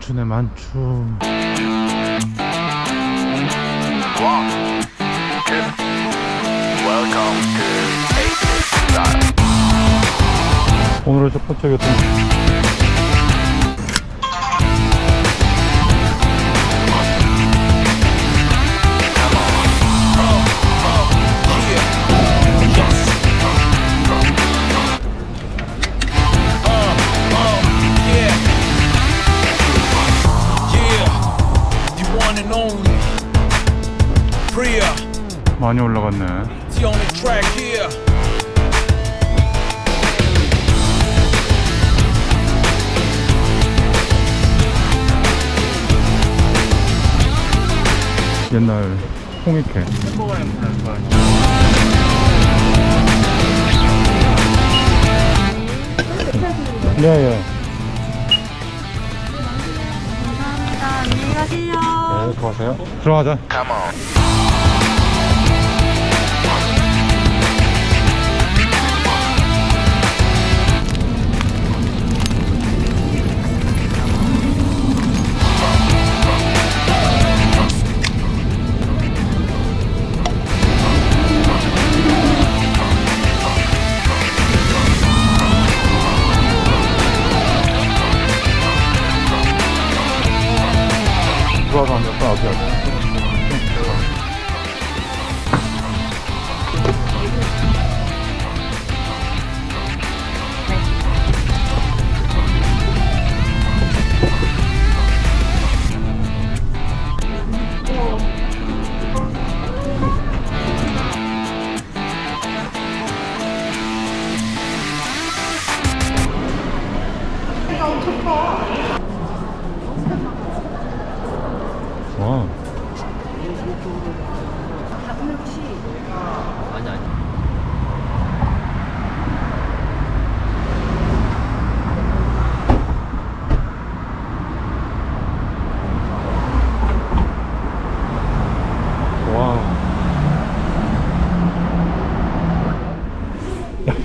만추네 만추 One, two. Welcome to 80s style. 오늘의 첫 번째 교통 많이 올라갔네. 옛날 홍익회 네 예 감사합니다. 안녕히 가세요. 네 들어가세요 들어가자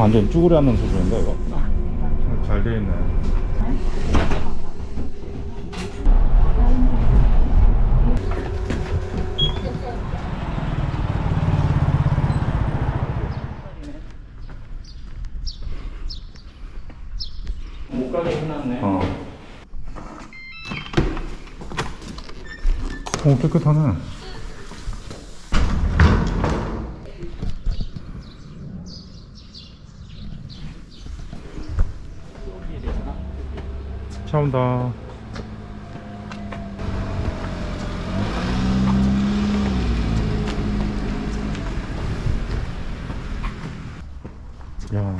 완전 쭈그려 앉는 수준인데, 이거? 잘 돼 있네. 어. 오, 깨끗하네. 차 온다. 야.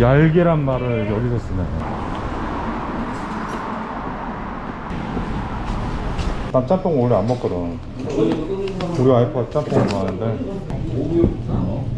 얄개란 말을 여기서 쓰네. 난 짬뽕 원래 안 먹거든. 우리 와이프가 짬뽕을 좋아하는데.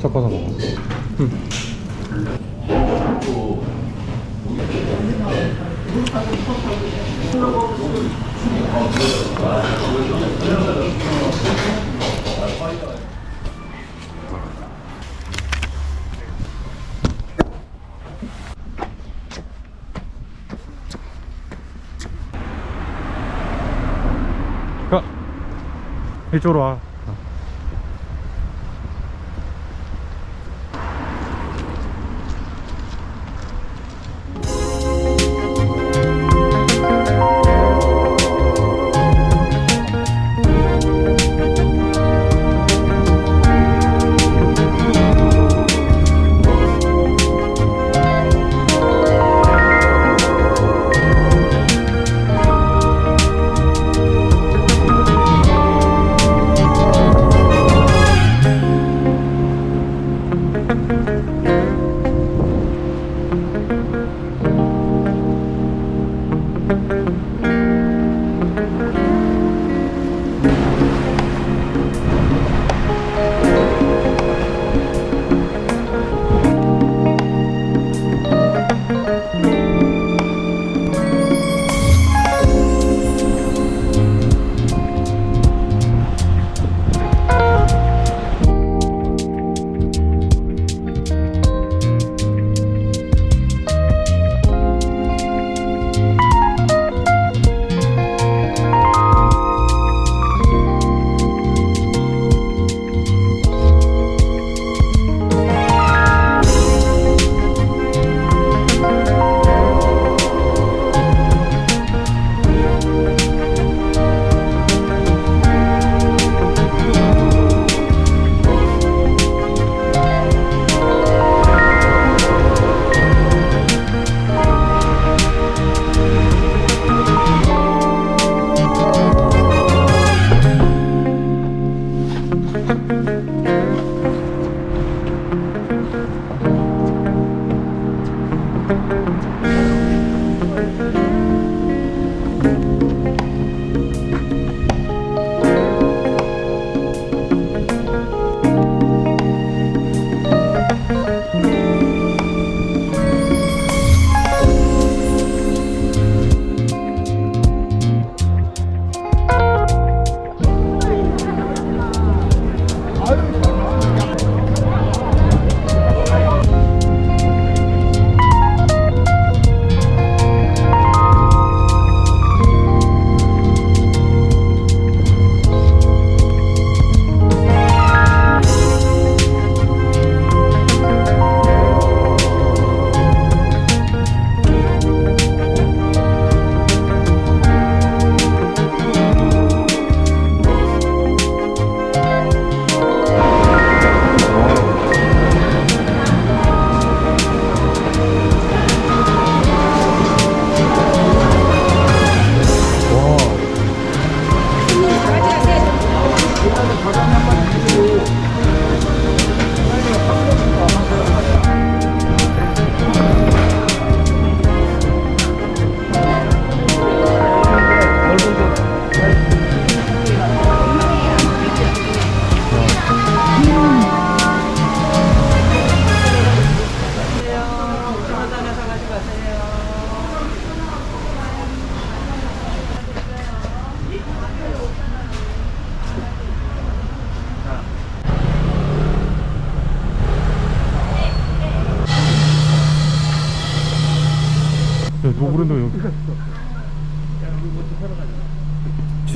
섞어서 먹어. 가 이쪽으로 와.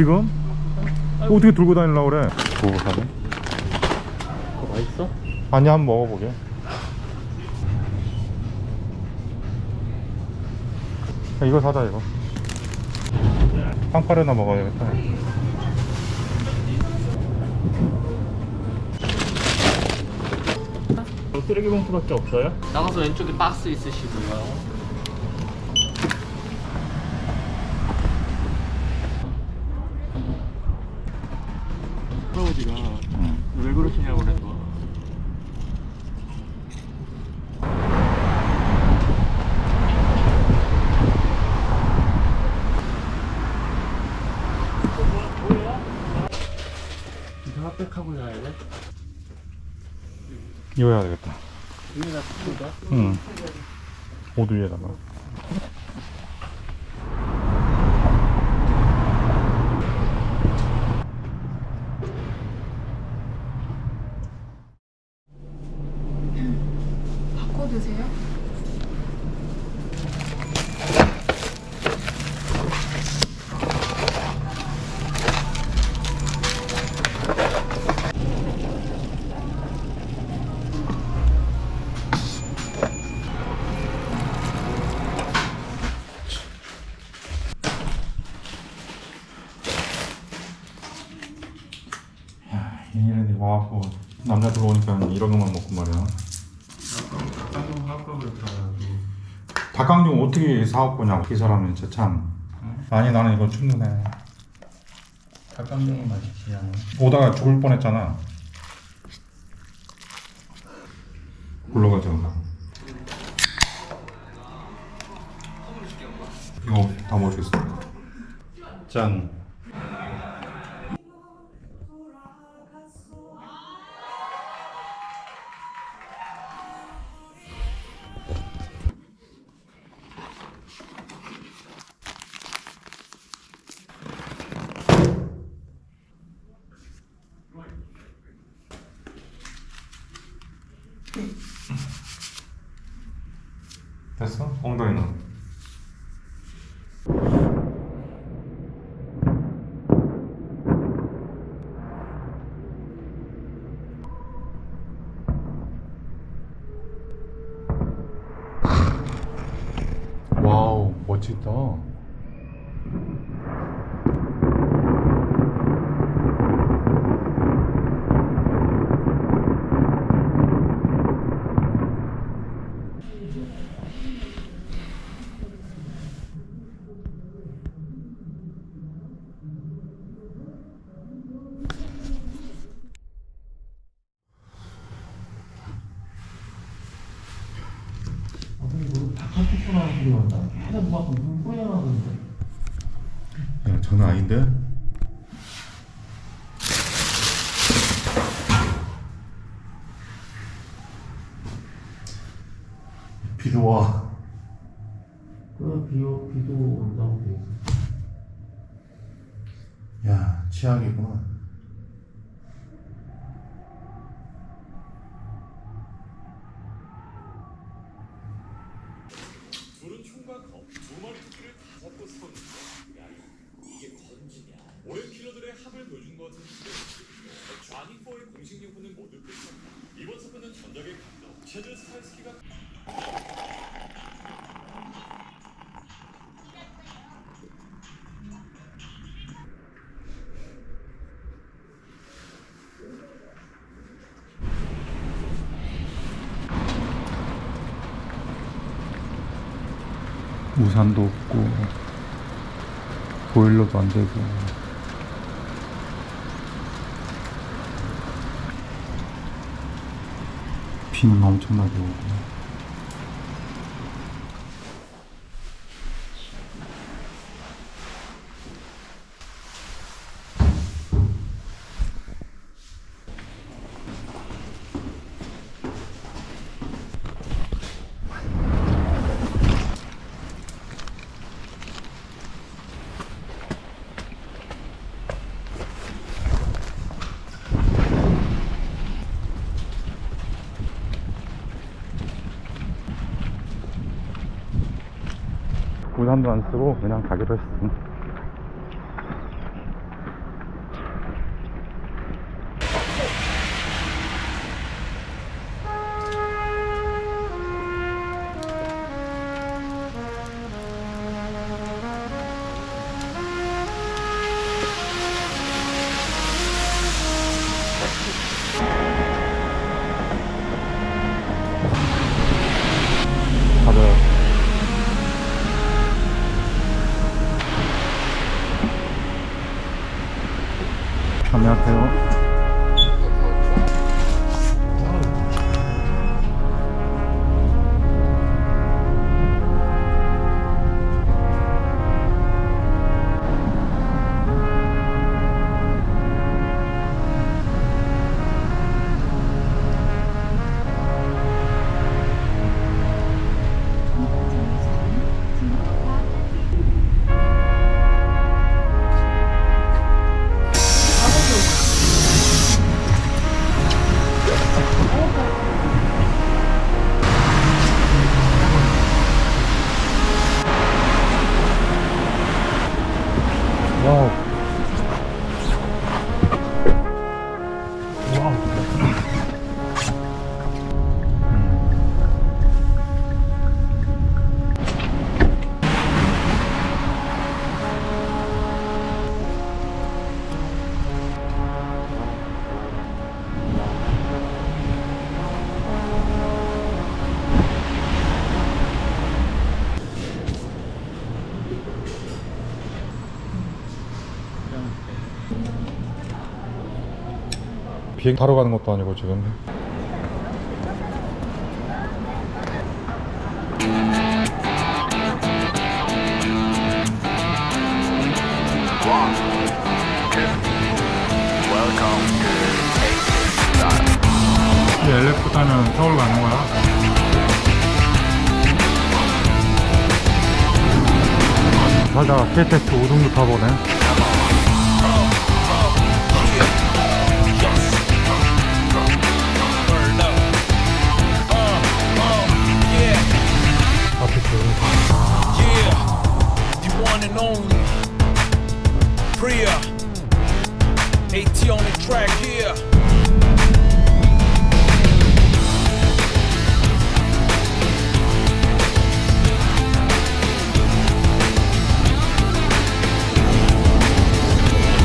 지금? 어떻게 들고 다니려고 그래? 그거 사네? 그거 맛있어? 아니 한번 먹어보게 야, 이거 사자 이거 빵파르나 먹어야겠다 쓰레기 봉투밖에 없어요? 나가서 왼쪽에 박스 있으시고요. 할아버지가 왜 그러시냐고 그래서 이거 핫팩하고 자야 돼? 이거 해야 되겠다. 위에다 뜯는다? 응. 옷 위에다가 사갖고 오냐고 이 사람은 진짜 참. 아니 나는 이거 충분해. 닭강정이 맛있지 않아요? 오다가 죽을 뻔했잖아. 지금 이거 다 먹겠습니다. 짠 됐어? 엉덩이는 와우 멋지다 아 근데 뭐 바깥에 소나는 소리 난다 계속 막 물고야 나는데 야 아닌데? 비도 와 그 비오 비도 온다고 돼 있어 야, 치약이구나. 우산도 없고 보일러도 안 되고. 비는 엄청나게 오고 우산도 안 쓰고 그냥 가기로 가자 안녕하세요. 비행 타러 가는 것도 아니고 지금 LF보다는 서울 가는 거야? 살다가 KTX 오등도 타보네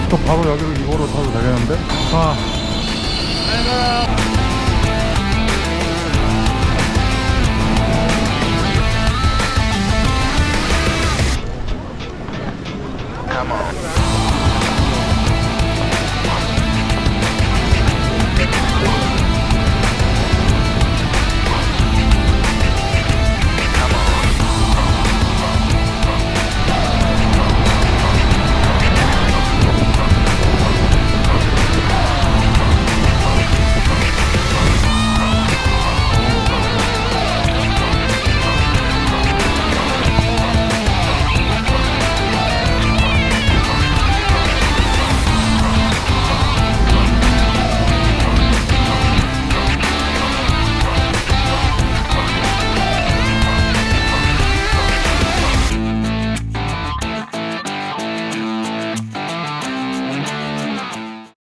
또 바로 여기로 이거로 타도 되겠는데? 아. 아.